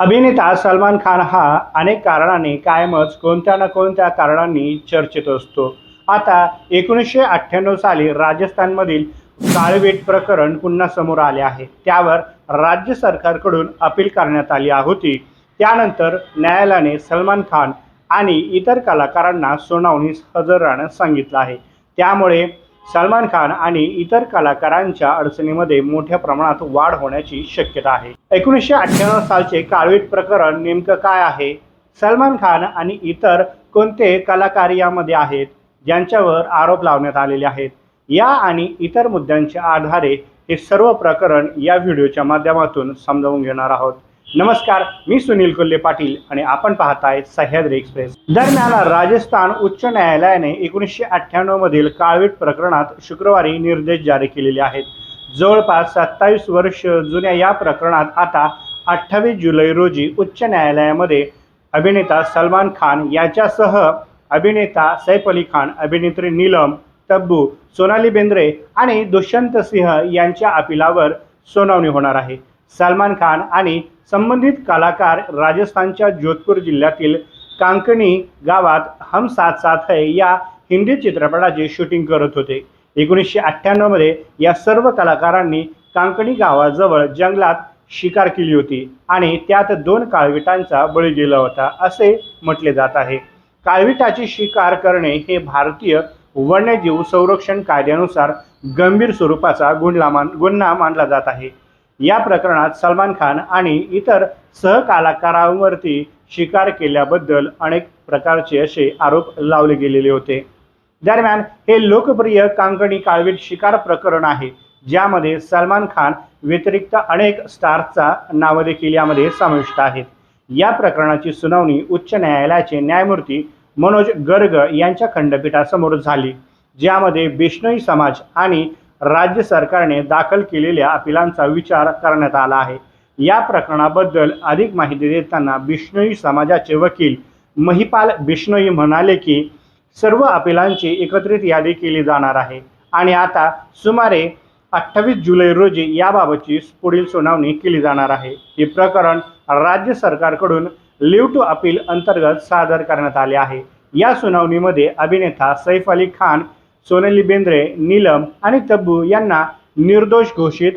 अभिनेता सलमान खान हा अनेक कारणांनी कायमच कोणत्या ना कोणत्या कारणांनी चर्चेत असतो. आता एकोणीसशे अठ्ठ्याण्णव साली राजस्थानमधील काळवेट प्रकरण पुन्हा समोर आले आहे. त्यावर राज्य सरकारकडून अपील करण्यात आली होती. त्यानंतर न्यायालयाने सलमान खान आणि इतर कलाकारांना सुनावणीस हजर राहण्यास सांगितलं आहे. त्यामुळे सलमान खान आणि इतर कलाकारांच्या अडचणीमध्ये मोठ्या प्रमाणात वाढ होण्याची शक्यता आहे. एकोणीसशे अठ्ठ्याण्णव सालचे काळवीट प्रकरण नेमकं काय आहे? सलमान खान आणि इतर कोणते कलाकार यामध्ये आहेत? ज्यांच्यावर आरोप लावण्यात आलेले आहेत. या आणि इतर मुद्द्यांच्या आधारे हे सर्व प्रकरण या व्हिडिओच्या माध्यमातून समजावून घेणार आहोत. नमस्कार मी सुनील कोल्हे पाटील आणि आपण पाहताय सह्याद्री एक्सप्रेस. दरम्यान राजस्थान उच्च न्यायालयाने एकोणीसशे अठ्ठ्याण्णव मधील काळवीट प्रकरणात शुक्रवारी निर्देश जारी केलेले आहेत. जवळपास सत्तावीस वर्ष जुन्या या प्रकरणात आता अठ्ठावीस जुलै रोजी उच्च न्यायालयामध्ये अभिनेता सलमान खान याच्यासह अभिनेता सैफ अली खान अभिनेत्री नीलम तब्बू सोनाली बेंद्रे आणि दुष्यंत सिंह यांच्या अपिलावर सुनावणी होणार आहे. सलमान खान आणि संबंधित कलाकार राजस्थानच्या जोधपूर जिल्ह्यातील कांकणी गावात हम साथ साथ है या हिंदी चित्रपटाचे शूटिंग करत होते. एकोणीसशे अठ्ठ्याण्णवमध्ये या सर्व कलाकारांनी कांकणी गावाजवळ जंगलात शिकार केली होती आणि त्यात दोन काळविटांचा बळी गेला होता असे म्हटले जात आहे. काळविटाची शिकार करणे हे भारतीय वन्यजीव संरक्षण कायद्यानुसार गंभीर स्वरूपाचा गुन्हा मान गुन्हा मानला जात आहे. या प्रकरणात सलमान खान आणि इतर सहकलाकारांवरती शिकार केल्याबद्दल अनेक प्रकारचे असे आरोप लावले गेलेले होते. दरम्यान हे लोकप्रिय कांकणी काळवीट शिकार प्रकरण आहे ज्यामध्ये सलमान खान व्यतिरिक्त अनेक स्टार्सचा नाव देखील यामध्ये समाविष्ट आहेत. या प्रकरणाची सुनावणी उच्च न्यायालयाचे न्यायमूर्ती मनोज गर्ग यांच्या खंडपीठासमोर झाली ज्यामध्ये बिष्णोई समाज आणि राज्य सरकारने दाखल केलेल्या अपिलांचा विचार करण्यात आला आहे. या प्रकरणाबद्दल अधिक माहिती देताना बिष्णोई समाजाचे वकील महिपाल बिष्णोई म्हणाले की सर्व अपिलांची एकत्रित यादी केली जाणार आहे आणि आता सुमारे अठ्ठावीस जुलै रोजी याबाबतची पुढील सुनावणी केली जाणार आहे. हे प्रकरण राज्य सरकारकडून लिव्ह टू अपील अंतर्गत सादर करण्यात आले आहे. या सुनावणीमध्ये अभिनेता सैफ अली खान सोनाली बेंद्रे नीलम आणि तब्बू यांना निर्दोष घोषित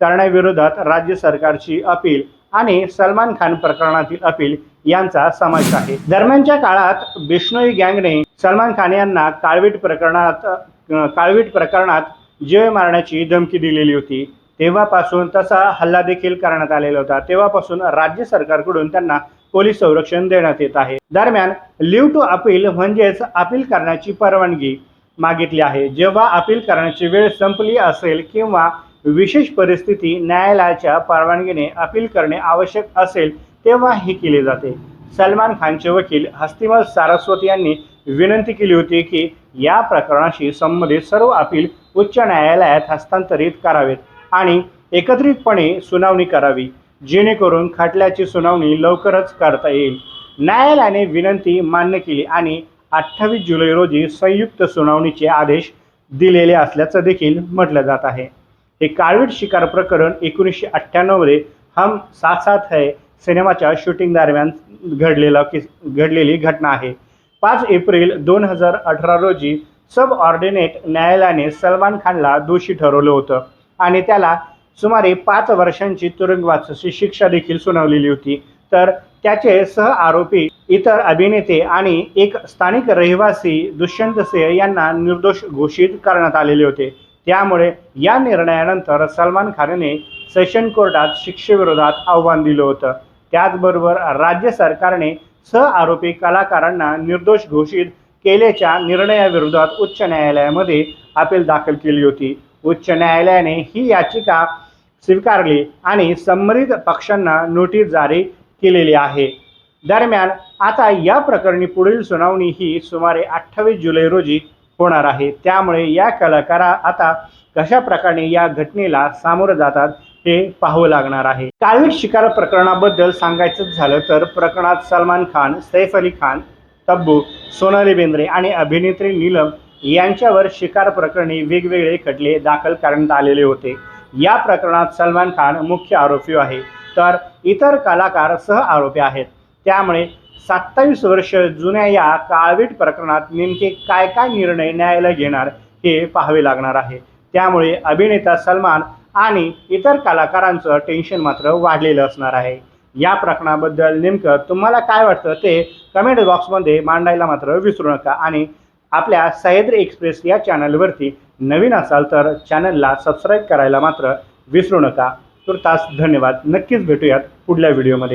करण्याविरोधात राज्य सरकारची अपील आणि सलमान खान प्रकरणातील अपील यांचा समावेश आहे. दरम्यानच्या काळात बिष्णोई गँगने सलमान खान यांना काळवीट प्रकरणात काळवीट प्रकरणात जीव मारण्याची धमकी दिलेली होती. तेव्हापासून तसा हल्ला देखील करण्यात आलेला होता. तेव्हापासून राज्य सरकारकडून त्यांना पोलीस संरक्षण देण्यात येत आहे. दरम्यान लिव्ह टू अपील म्हणजेच अपील करण्याची परवानगी मागितली आहे. जेव्हा अपील करण्याची वेळ संपली असेल किंवा विशेष परिस्थिती न्यायालयाच्या परवानगीने अपील करणे आवश्यक असेल तेव्हा हे केले जाते. सलमान खानचे वकील हस्तिमल सारस्वत यांनी विनंती केली होती की या प्रकरणाशी संबंधित सर्व अपील उच्च न्यायालयात हस्तांतरित करावेत आणि एकत्रितपणे सुनावणी करावी जेणेकरून खटल्याची सुनावणी लवकरच करता येईल. न्यायालयाने विनंती मान्य केली आणि अठ्ठावीस जुलै रोजी संयुक्त सुनावणीचे आदेश दिलेले असल्याचं देखील म्हटलं जात आहे. हे काळवीट शिकार प्रकरण एकोणीसशे अठ्ठ्याण्णवमध्ये हम साथ साथ है सिनेमाच्या शूटिंग दरम्यान घडलेला किस घडलेली घटना आहे. पाच एप्रिल दोन हजार अठरा रोजी सब ऑर्डिनेट न्यायालयाने सलमान खानला दोषी ठरवलं होतं आणि त्याला सुमारे पाच वर्षांची तुरुंगवासाची शिक्षा देखील सुनावलेली होती. तर त्याचे सह आरोपी इतर अभिनेते आणि एक स्थानिक रहिवासी दुष्यंत सिंह यांना निर्दोष घोषित करण्यात आलेले होते. त्यामुळे या निर्णयानंतर सलमान खानने सेशन कोर्टात शिक्षेविरोधात आव्हान दिलं होतं. त्याचबरोबर राज्य सरकारने सह आरोपी कलाकारांना निर्दोष घोषित केल्याच्या निर्णयाविरोधात उच्च न्यायालयामध्ये अपील दाखल केली होती. उच्च न्यायालयाने ही याचिका स्वीकारली आणि संबंधित पक्षांना नोटीस जारी केलेली आहे. दरम्यान आता या प्रकरणी पुढील सुनावणी ही सुमारे अठ्ठावीस जुलै रोजी होणार आहे. त्यामुळे या कलाकारा आता कशा प्रकारे या घटनेला सामोरं जातात हे पाहावं लागणार आहे. काळवीट शिकार प्रकरणाबद्दल सांगायचं झालं तर प्रकरणात सलमान खान सैफ अली खान तब्बू सोनाली बेंद्रे आणि अभिनेत्री नीलम यांच्यावर शिकार प्रकरणी वेगवेगळे खटले दाखल करण्यात आलेले होते. या प्रकरणात सलमान खान मुख्य आरोपी आहे. तर इतर कलाकार सह आरोपी आहेत. त्यामुळे सत्तावीस वर्ष जुन्या या काळवीट प्रकरणात नेमके काय काय निर्णय न्यायालय घेणार हे पाहावे लागणार आहे. त्यामुळे अभिनेता सलमान आणि इतर कलाकारांचं टेन्शन मात्र वाढलेलं असणार आहे. या प्रकरणाबद्दल नेमकं तुम्हाला काय वाटतं ते कमेंट बॉक्समध्ये मांडायला मात्र विसरू नका आणि आपल्या सह्याद्री एक्सप्रेस या चॅनलवरती नवीन असाल तर चॅनलला सबस्क्राईब करायला मात्र विसरू नका. तुर्तास धन्यवाद. नक्कीच भेटूयात पुढल्या व्हिडिओमध्ये